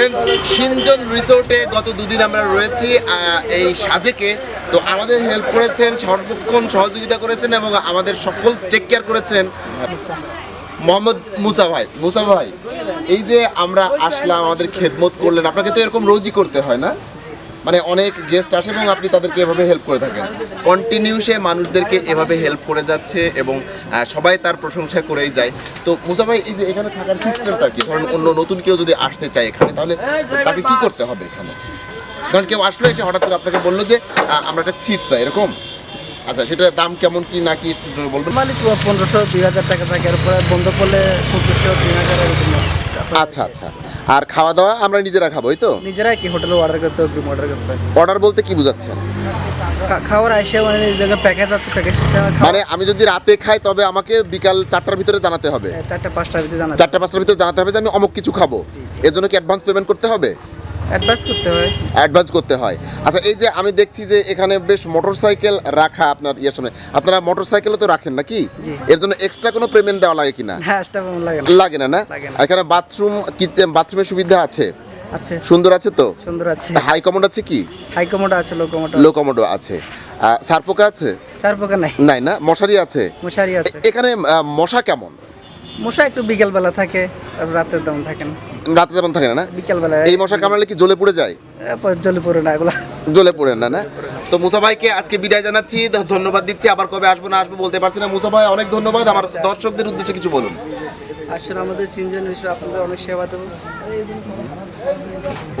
Friends সিনজন রিসোর্টে গত দুদিন আমরা রয়েছি এই সাজেকে। তো আমাদের হেল্প করেছেন, সর্বক্ষণ সহযোগিতা করেছেন এবং আমাদের সকল টেক কেয়ার করেছেন মোহাম্মদ মুসা ভাই। মুসা ভাই, এই যে আমরা আসলাম, আমাদের খেদমত করলেন, আপনাকে তো এরকম রোজই করতে হয় না? মানে অনেক গেস্ট আসে এবং আপনি তাদেরকে এভাবে হেল্প করে থাকেন। কন্টিনিউসে মানুষদেরকে এভাবে হেল্প করে যাচ্ছে এবং সবাই তার প্রশংসা করেই যায়। তো মুসা ভাই এই যে এখানে থাকার সিস্টেমটা কি? ধরেন অন্য নতুন কেউ যদি আসতে চায় এখানে তাহলে তাকে কি করতে হবে এখানে? ধরেন কেউ আসলো এসে হঠাৎ করে আপনাকে বলল যে আমরা একটা ছিট চাই এরকম? আচ্ছা সেটার দাম কেমন কি না কি বলবেন? মালিক পনেরোশো দুই হাজার টাকা থাকে এরপরে বন্ধ করলে পঁচিশশো তিন হাজার আচ্ছা আচ্ছা। আর খাওয়া দাওয়া আমরা নিজেরা খাব তো? নিজেরাই কি হোটেলে অর্ডার করতে হবে অর্ডার করতে হবে? অর্ডার বলতে কি বুঝাচ্ছেন? খাওয়ার আইসে মানে এই জায়গায় প্যাকেজ আছে প্যাকেজ মানে আমি যদি রাতে খাই তবে আমাকে বিকাল চারটার ভিতরে জানাতে হবে। চারটা পাঁচটার ভিতরে জানাতে চারটা পাঁচটার ভিতরে জানাতে হবে যে আমি অমুক কিছু খাব। এর জন্য কি অ্যাডভান্স পেমেন্ট করতে হবে? অ্যাডভান্স করতে হয়। অ্যাডভান্স করতে হয়। আচ্ছা এই যে আমি দেখছি যে এখানে বেশ মোটরসাইকেল রাখা আপনার ইয়ের সামনে। আপনারা মোটরসাইকেলও তো রাখেন নাকি। এর জন্য এক্সট্রা কোনো পেমেন্ট দেওয়া লাগে কিনা? হ্যাঁ লাগে না। লাগে না না? এখানে বাথরুম কি বাথরুমের সুবিধা আছে? আছে। সুন্দর আছে তো? সুন্দর আছে। হাই কমোড আছে কি? হাই কমোডো আছে লো কমোডো লো কমোডো আছে। সারপোকা আছে? চার নাই। নাই না? মশারি আছে? মশারি আছে। এখানে মশা কেমন? মশা একটু বিকেল বেলা থাকে আর রাতে তেমন থাকে না। রাতে তেমন থাকে না না? বিকেল বেলা এই মশা কামড়ালে কি জ্বলে পড়ে যায়? জলে পড়ে না এগুলা। জ্বলে পড়েন না না? তো মুসা ভাইকে আজকে বিদায় জানাচ্ছি ধন্যবাদ দিচ্ছি। আবার কবে আসব না আসব বলতে পারছি না। মুসা ভাই অনেক ধন্যবাদ। আমার দর্শকদের উদ্দেশ্যে কিছু বলুন। আসলে আমাদের সিনজন হিসেবে আপনাদের অনেক সেবা দেবো।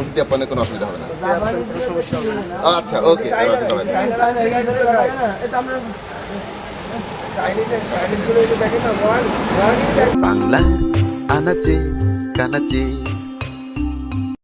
উঠতে আপনাদের কোনো অসুবিধা হবে না। আপনার কোনো সমস্যা হবে না। আচ্ছা ওকে বাংলার আনাচে কানাচে।